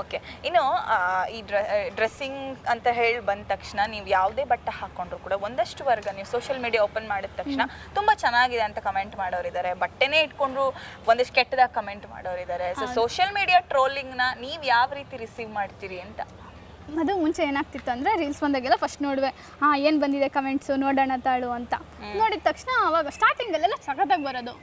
Okay. ಇನ್ನು ಈ dressing ಅಂತ ಹೇಳಿ ಬಂದ ತಕ್ಷಣ ನೀವು ಯಾವುದೇ ಬಟ್ಟೆ ಹಾಕೊಂಡ್ರು ಕೂಡ ಒಂದಷ್ಟು ವರ್ಗ ನೀವು ಸೋಷಿಯಲ್ ಮೀಡಿಯಾ ಓಪನ್ ಮಾಡಿದ ತಕ್ಷಣ ತುಂಬಾ ಚೆನ್ನಾಗಿದೆ ಅಂತ ಕಮೆಂಟ್ ಮಾಡೋರಿದ್ದಾರೆ ಬಟ್ಟೆನೇ ಇಟ್ಕೊಂಡ್ರು ಒಂದಷ್ಟು ಕೆಟ್ಟದಾಗ ಕಮೆಂಟ್ ಮಾಡೋರಿದ್ದಾರೆ ಸೊ ಸೋಷಿಯಲ್ ಮೀಡಿಯಾ ಟ್ರೋಲಿಂಗ್ನ ನೀವು ಯಾವ ರೀತಿ ರಿಸೀವ್ ಮಾಡ್ತೀರಿ ಅಂತ? ಅದು ಮುಂಚೆ ಏನಾಗ್ತಿತ್ತು ಅಂದರೆ ರೀಲ್ಸ್ ಬಂದಾಗೆಲ್ಲ ಫಸ್ಟ್ ನೋಡುವೆ. ಹಾಂ ಏನು ಬಂದಿದೆ ಕಮೆಂಟ್ಸು ನೋಡೋಣ ತಾಳು ಅಂತ. ನೋಡಿದ ತಕ್ಷಣ ಅವಾಗ ಸ್ಟಾರ್ಟಿಂಗಲ್ಲೆಲ್ಲ ಸಖತ್ತಾಗಿ ಬರೋದು.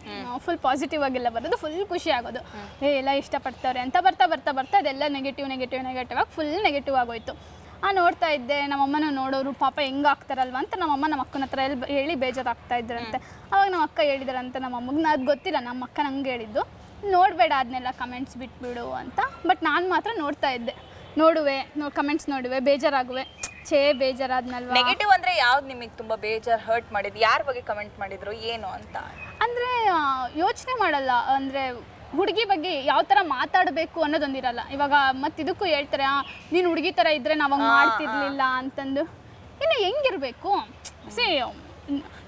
ಫುಲ್ ಪಾಸಿಟಿವ್ ಆಗಿಲ್ಲ ಬರೋದು ಫುಲ್ ಖುಷಿ ಆಗೋದು. ಏ ಎಲ್ಲ ಇಷ್ಟಪಡ್ತಾರೆ ಅಂತ ಬರ್ತಾ ಬರ್ತಾ ಬರ್ತಾ ಅದೆಲ್ಲ ನೆಗೆಟಿವ್ ನೆಗೆಟಿವ್ ನೆಗೆಟಿವ್ ಆಗಿ ಫುಲ್ ನೆಗೆಟಿವ್ ಆಗೋಯ್ತು. ಆ ನೋಡ್ತಾ ಇದ್ದೆ ನಮ್ಮಮ್ಮನ ನೋಡೋರು ಪಾಪ ಹೆಂಗೆ ಆಗ್ತಾರಲ್ವ ಅಂತ ನಮ್ಮಮ್ಮ ನಮ್ಮ ಅಕ್ಕನ ಹತ್ರ ಎಲ್ಲಿ ಹೇಳಿ ಬೇಜಾರಾಗ್ತಾ ಇದ್ರಂತೆ. ಅವಾಗ ನಮ್ಮ ಅಕ್ಕ ಹೇಳಿದ್ರಂತೆ ನಮ್ಮ ಅಮ್ಮಗೆ ಅದು ಗೊತ್ತಿಲ್ಲ ನಮ್ಮ ಅಕ್ಕ ನಂಗೆ ಹೇಳಿದ್ದು. ನೋಡಬೇಡ ಅದನ್ನೆಲ್ಲ ಕಮೆಂಟ್ಸ್ ಬಿಟ್ಬಿಡು ಅಂತ. ಬಟ್ ನಾನು ಮಾತ್ರ ನೋಡ್ತಾ ಇದ್ದೆ. ನೋಡುವೆ ನೋ ಕಮೆಂಟ್ಸ್ ನೋಡುವೆ ಬೇಜಾರಾಗುವೆ. ಛೇ ಬೇಜಾರಾದ್ನಲ್ವಾ? ನೆಗೆಟಿವ್ ಅಂದ್ರೆ ಯಾವ್ದು ನಿಮಗೆ ತುಂಬಾ ಬೇಜಾರ್ ಹರ್ಟ್ ಮಾಡಿದ್ ಯಾರ ಬಗ್ಗೆ ಕಮೆಂಟ್ ಮಾಡಿದ್ರು ಏನು ಅಂತ? ಅಂದರೆ ಯೋಚನೆ ಮಾಡಲ್ಲ. ಅಂದರೆ ಹುಡುಗಿ ಬಗ್ಗೆ ಯಾವ ಥರ ಮಾತಾಡಬೇಕು ಅನ್ನೋದೊಂದಿರಲ್ಲ. ಇವಾಗ ಮತ್ತೆ ಇದಕ್ಕೂ ಹೇಳ್ತಾರೆ ನೀನು ಹುಡುಗಿ ಥರ ಇದ್ದರೆ ನಾವು ಹಂಗೆ ಮಾಡ್ತಿರ್ಲಿಲ್ಲ ಅಂತಂದು. ಇನ್ನು ಹೆಂಗಿರಬೇಕು? ಸಿ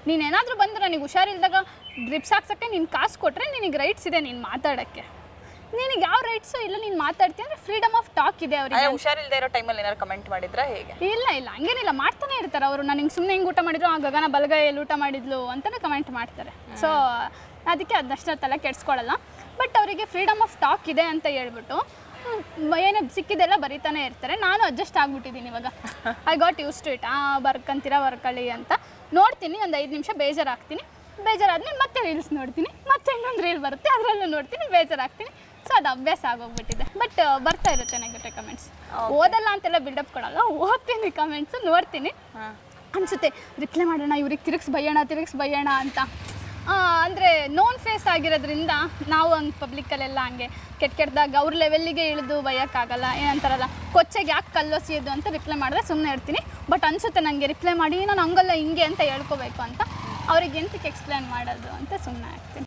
ನೀನೇನಾದರೂ ಬಂದ್ರೆ ನನಗೆ ಹುಷಾರಿಲ್ದಾಗ ಡ್ರಿಪ್ಸ್ ಹಾಕ್ಸೋಕ್ಕೆ ನೀನು ಕಾಸು ಕೊಟ್ಟರೆ ನಿನಗೆ ರೈಟ್ಸ್ ಇದೆ ನೀನು ಮಾತಾಡೋಕ್ಕೆ. ನಿನಗೆ ಯಾವ ರೈಟ್ಸ್ ಇಲ್ಲ ನೀನು ಮಾತಾಡ್ತೀಯ ಅಂದರೆ ಫ್ರೀಡಮ್ ಆಫ್ ಟಾಕ್ ಇದೆ ಅವರಿಗೆ. ಹುಷಾರಿಲ್ಲದೆ ಇರೋ ಟೈಮಲ್ಲಿ ಏನಾದ್ರು ಕಮೆಂಟ್ ಮಾಡಿದ್ರೆ ಹೇಗೆ? ಇಲ್ಲ ಇಲ್ಲ ಹಂಗೇನಿಲ್ಲ ಮಾಡ್ತಾನೆ ಇರ್ತಾರೆ ಅವರು. ನನಗೆ ಸುಮ್ಮನೆ ಹಿಂಗೆ ಊಟ ಮಾಡಿದ್ರು ಆ ಗಗನ ಬಲಗೈಯಲ್ಲಿ ಊಟ ಮಾಡಿದ್ಲು ಅಂತಲೇ ಕಮೆಂಟ್ ಮಾಡ್ತಾರೆ. ಸೊ ಅದಕ್ಕೆ ಅದಷ್ಟು ತಲೆ ಕೆಡಿಸ್ಕೊಳ್ಳಲ್ಲ ಬಟ್ ಅವರಿಗೆ ಫ್ರೀಡಮ್ ಆಫ್ ಟಾಕ್ ಇದೆ ಅಂತ ಹೇಳ್ಬಿಟ್ಟು ಏನೇ ಸಿಕ್ಕಿದೆಲ್ಲ ಬರಿತಾನೆ ಇರ್ತಾರೆ. ನಾನು ಅಡ್ಜಸ್ಟ್ ಆಗ್ಬಿಟ್ಟಿದ್ದೀನಿ ಇವಾಗ. I got use to it ಆ ಬರ್ಕಂತೀರಾ ಬರ್ಕೊಳ್ಳಿ ಅಂತ. ನೋಡ್ತೀನಿ ಒಂದು ಐದು ನಿಮಿಷ ಬೇಜಾರಾಗ್ತೀನಿ. ಬೇಜಾರಾದ್ಮೇಲೆ ಮತ್ತೆ ರೀಲ್ಸ್ ನೋಡ್ತೀನಿ. ಮತ್ತೆ ಇನ್ನೊಂದು ರೀಲ್ ಬರುತ್ತೆ ಅದರಲ್ಲೂ ನೋಡ್ತೀನಿ ಬೇಜಾರಾಗ್ತೀನಿ. ಸೊ ಅದು ಅಭ್ಯಾಸ ಆಗೋಗ್ಬಿಟ್ಟಿದೆ. ಬಟ್ ಬರ್ತಾ ಇರುತ್ತೆ ನೆಗೆಟಿವ್ ಕಮೆಂಟ್ಸ್ ಓದಲ್ಲ ಅಂತೆಲ್ಲ ಬಿಲ್ಡಪ್ ಕೊಡಲ್ಲ. ಓದ್ತೀನಿ ಕಮೆಂಟ್ಸ್ ನೋಡ್ತೀನಿ. ಅನಿಸುತ್ತೆ ರಿಪ್ಲೈ ಮಾಡೋಣ ಇವ್ರಿಗೆ ತಿರುಗಿಸ್ ಬಯ್ಯೋಣ ತಿರುಗಿಸ್ ಬೈಯೋಣ ಅಂತ. ಅಂದರೆ ನೋನ್ ಫೇಸ್ ಆಗಿರೋದ್ರಿಂದ ನಾವು ಹಂಗೆ ಪಬ್ಲಿಕ್ಕಲ್ಲೆಲ್ಲ ಹಂಗೆ ಕೆಟ್ಟ ಕೆಟ್ಟದಾಗ ಅವ್ರ ಲೆವೆಲ್ಲಿಗೆ ಇಳಿದು ಬೈಯೋಕ್ಕಾಗಲ್ಲ ಏನಂತಾರಲ್ಲ ಕೊಚ್ಚೆಗೆ ಯಾಕೆ ಕಲ್ಲೊಸಿಯೋದು ಅಂತ ರಿಪ್ಲೈ ಮಾಡಿದ್ರೆ ಸುಮ್ಮನೆ ಇರ್ತೀನಿ. ಬಟ್ ಅನಿಸುತ್ತೆ ನನಗೆ ರಿಪ್ಲೈ ಮಾಡಿ ನಾನು ಹಂಗಲ್ಲ ಹಿಂಗೆ ಅಂತ ಹೇಳ್ಕೋಬೇಕು ಅಂತ. ಅವ್ರಿಗೆ ಎಂತಕ್ಕೆ ಎಕ್ಸ್ಪ್ಲೇನ್ ಮಾಡೋದು ಅಂತ ಸುಮ್ಮನೆ ಆಗ್ತೀನಿ.